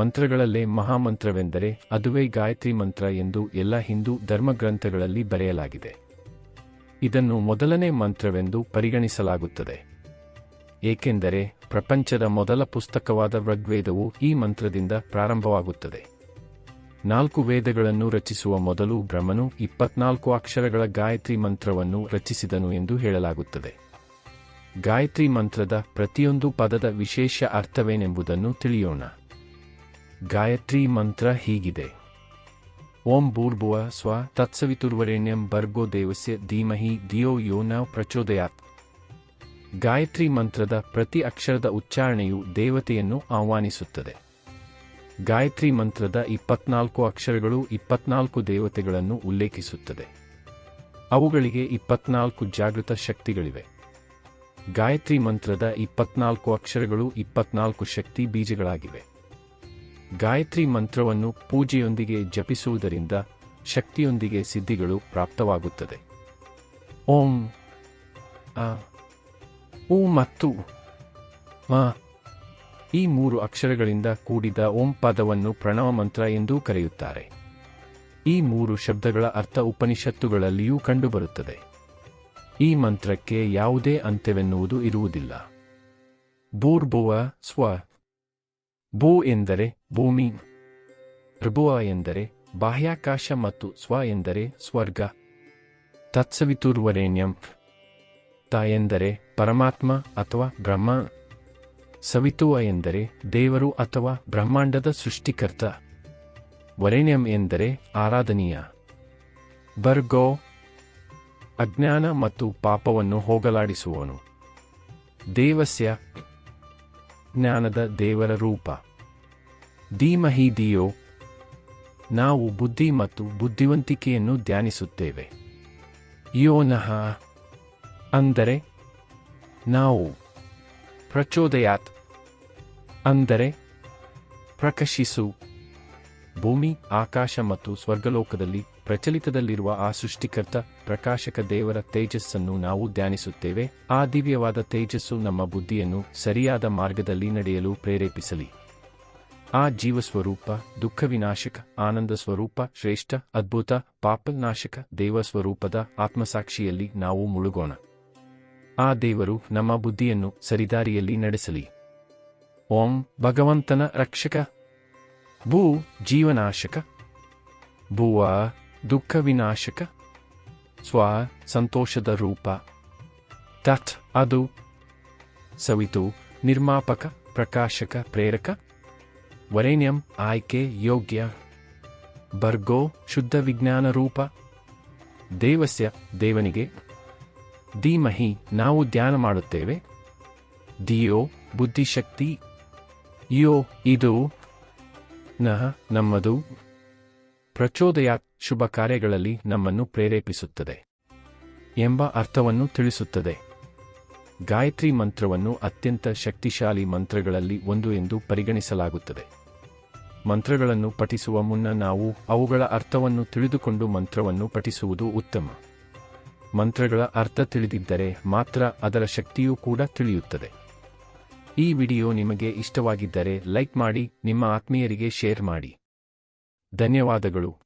ಮಂತ್ರಗಳಲ್ಲೇ ಮಹಾಮಂತ್ರವೆಂದರೆ ಅದುವೇ ಗಾಯತ್ರಿ ಮಂತ್ರ ಎಂದು ಎಲ್ಲ ಹಿಂದೂ ಧರ್ಮಗ್ರಂಥಗಳಲ್ಲಿ ಬರೆಯಲಾಗಿದೆ. ಇದನ್ನು ಮೊದಲನೇ ಮಂತ್ರವೆಂದು ಪರಿಗಣಿಸಲಾಗುತ್ತದೆ. ಏಕೆಂದರೆ ಪ್ರಪಂಚದ ಮೊದಲ ಪುಸ್ತಕವಾದ ಋಗ್ವೇದವು ಈ ಮಂತ್ರದಿಂದ ಪ್ರಾರಂಭವಾಗುತ್ತದೆ. ನಾಲ್ಕು ವೇದಗಳನ್ನು ರಚಿಸುವ ಮೊದಲು ಬ್ರಹ್ಮನು ಇಪ್ಪತ್ನಾಲ್ಕು ಅಕ್ಷರಗಳ ಗಾಯತ್ರಿ ಮಂತ್ರವನ್ನು ರಚಿಸಿದನು ಎಂದು ಹೇಳಲಾಗುತ್ತದೆ. ಗಾಯತ್ರಿ ಮಂತ್ರದ ಪ್ರತಿಯೊಂದು ಪದದ ವಿಶೇಷ ಅರ್ಥವೇನೆಂಬುದನ್ನು ತಿಳಿಯೋಣ. ಗಾಯತ್ರಿ ಮಂತ್ರ ಹೀಗಿದೆ. ಓಂ ಭೂರ್ಭುವ ಸ್ವ ತತ್ಸವಿತುರ್ವರೆಣ್ಯಂ ಬರ್ಗೋ ದೇವಸ್ಯ ಧೀಮಹಿ ದಿಯೋ ಯೋ ನ ಪ್ರಚೋದಯಾತ್. ಗಾಯತ್ರಿ ಮಂತ್ರದ ಪ್ರತಿ ಅಕ್ಷರದ ಉಚ್ಚಾರಣೆಯು ದೇವತೆಯನ್ನು ಆಹ್ವಾನಿಸುತ್ತದೆ. ಗಾಯತ್ರಿ ಮಂತ್ರದ ಇಪ್ಪತ್ನಾಲ್ಕು ಅಕ್ಷರಗಳು ಇಪ್ಪತ್ನಾಲ್ಕು ದೇವತೆಗಳನ್ನು ಉಲ್ಲೇಖಿಸುತ್ತದೆ. ಅವುಗಳಿಗೆ ಇಪ್ಪತ್ನಾಲ್ಕು ಜಾಗೃತ ಶಕ್ತಿಗಳಿವೆ. ಗಾಯತ್ರಿ ಮಂತ್ರದ ಇಪ್ಪತ್ನಾಲ್ಕು ಅಕ್ಷರಗಳು ಇಪ್ಪತ್ನಾಲ್ಕು ಶಕ್ತಿ ಬೀಜಗಳಾಗಿವೆ. ಗಾಯತ್ರಿ ಮಂತ್ರವನ್ನು ಪೂಜೆಯೊಂದಿಗೆ ಜಪಿಸುವುದರಿಂದ ಶಕ್ತಿಯೊಂದಿಗೆ ಸಿದ್ಧಿಗಳು ಪ್ರಾಪ್ತವಾಗುತ್ತದೆ. ಓಂ ಉ ಮತ್ತು, ಮ, ಈ ಮೂರು ಅಕ್ಷರಗಳಿಂದ ಕೂಡಿದ ಓಂ ಪದವನ್ನು ಪ್ರಣವ ಮಂತ್ರ ಎಂದೂ ಕರೆಯುತ್ತಾರೆ. ಈ ಮೂರು ಶಬ್ದಗಳ ಅರ್ಥ ಉಪನಿಷತ್ತುಗಳಲ್ಲಿಯೂ ಕಂಡುಬರುತ್ತದೆ. ಈ ಮಂತ್ರಕ್ಕೆ ಯಾವುದೇ ಅಂತ್ಯವೆನ್ನುವುದು ಇರುವುದಿಲ್ಲ. ಭೂರ್ಭುವ, ಸ್ವ ಬೋ ಎಂದರೆ ಭೂಮಿ. ಋಭುವ ಎಂದರೆ ಬಾಹ್ಯಾಕಾಶ ಮತ್ತು ಸ್ವ ಎಂದರೆ ಸ್ವರ್ಗ. ತತ್ಸವಿತುರ್ವರೇಣ್ಯಂ. ತ ಎಂದರೆ ಪರಮಾತ್ಮ ಅಥವಾ ಬ್ರಹ್ಮ. ಸವಿತುವ ಎಂದರೆ ದೇವರು ಅಥವಾ ಬ್ರಹ್ಮಾಂಡದ ಸೃಷ್ಟಿಕರ್ತ. ವರೇಣ್ಯಂ ಎಂದರೆ ಆರಾಧನೀಯ. ಬರ್ಗೋ ಅಜ್ಞಾನ ಮತ್ತು ಪಾಪವನ್ನು ಹೋಗಲಾಡಿಸುವನು ದೇವಸ್ಯ. ಜ್ಞಾನದ ದೇವರ ರೂಪ. ಧೀಮಹಿ ದಿಯೋ, ನಾವು ಬುದ್ಧಿ ಮತ್ತು ಬುದ್ಧಿವಂತಿಕೆಯನ್ನು ಧ್ಯಾನಿಸುತ್ತೇವೆ. ಯೋನಃ ಅಂದರೆ ನಾವು ಪ್ರಚೋದಯಾತ್, ಅಂದರೆ ಪ್ರಕಶಿಸು, ಭೂಮಿ, ಆಕಾಶ ಮತ್ತು ಸ್ವರ್ಗಲೋಕದಲ್ಲಿ ಪ್ರಚಲಿತದಲ್ಲಿರುವ ಆ ಸೃಷ್ಟಿಕರ್ತ, ಪ್ರಕಾಶಕ ದೇವರ ತೇಜಸ್ಸನ್ನು ನಾವು ಧ್ಯಾನಿಸುತ್ತೇವೆ. ಆ ದಿವ್ಯವಾದ ತೇಜಸ್ಸು ನಮ್ಮ ಬುದ್ಧಿಯನ್ನು ಸರಿಯಾದ ಮಾರ್ಗದಲ್ಲಿ ನಡೆಯಲು ಪ್ರೇರೇಪಿಸಲಿ. ಆ ಜೀವಸ್ವರೂಪ, ದುಃಖ ವಿನಾಶಕ, ಆನಂದ ಸ್ವರೂಪ, ಶ್ರೇಷ್ಠ, ಅದ್ಭುತ ಪಾಪನಾಶಕ ದೇವ ಸ್ವರೂಪದ ಆತ್ಮಸಾಕ್ಷಿಯಲ್ಲಿ ನಾವು ಮುಳುಗೋಣ. ಆ ದೇವರು ನಮ್ಮ ಬುದ್ಧಿಯನ್ನು ಸರಿದಾರಿಯಲ್ಲಿ ನಡೆಸಲಿ. ಓಂ ಭಗವಂತನ ರಕ್ಷಕ. ಭೂ ಜೀವನಾಶಕ. ಭುವ ದುಃಖ ವಿನಾಶಕ. ಸ್ವ ಸಂತೋಷದ ರೂಪ. ತತ್ ಅದು. ಸವಿತು ನಿರ್ಮಾಪಕ, ಪ್ರಕಾಶಕ, ಪ್ರೇರಕ. ವರೇಣ್ಯಂ ಆಯ್ಕೆ ಯೋಗ್ಯ. ಬರ್ಗೋ ಶುದ್ಧ ವಿಜ್ಞಾನ ರೂಪ. ದೇವಸ್ಯ ದೇವನಿಗೆ. ಧೀಮಹಿ ನಾವು ಧ್ಯಾನ ಮಾಡುತ್ತೇವೆ. ದಿಯೋ ಬುದ್ಧಿಶಕ್ತಿ. ಯೋ ಇದು ನಹ ನಮ್ಮದು. ಪ್ರಚೋದಯ ಶುಭ ಕಾರ್ಯಗಳಲ್ಲಿ ನಮ್ಮನ್ನು ಪ್ರೇರೇಪಿಸುತ್ತದೆ. ಎಂಬ ಅರ್ಥವನ್ನು ತಿಳಿಸುತ್ತದೆ. ಗಾಯತ್ರಿ ಮಂತ್ರವನ್ನು ಅತ್ಯಂತ ಶಕ್ತಿಶಾಲಿ ಮಂತ್ರಗಳಲ್ಲಿ ಒಂದು ಎಂದು ಪರಿಗಣಿಸಲಾಗುತ್ತದೆ. ಮಂತ್ರಗಳನ್ನು ಪಠಿಸುವ ಮುನ್ನ ನಾವು ಅವುಗಳ ಅರ್ಥವನ್ನು ತಿಳಿದುಕೊಂಡು ಮಂತ್ರವನ್ನು ಪಠಿಸುವುದು ಉತ್ತಮ. ಮಂತ್ರಗಳ ಅರ್ಥ ತಿಳಿದಿದ್ದರೆ ಮಾತ್ರ ಅದರ ಶಕ್ತಿಯೂ ಕೂಡ ತಿಳಿಯುತ್ತದೆ. ಈ ವಿಡಿಯೋ ನಿಮಗೆ ಇಷ್ಟವಾಗಿದ್ದರೆ ಲೈಕ್ ಮಾಡಿ, ನಿಮ್ಮ ಆತ್ಮೀಯರಿಗೆ ಶೇರ್ ಮಾಡಿ. ಧನ್ಯವಾದಗಳು.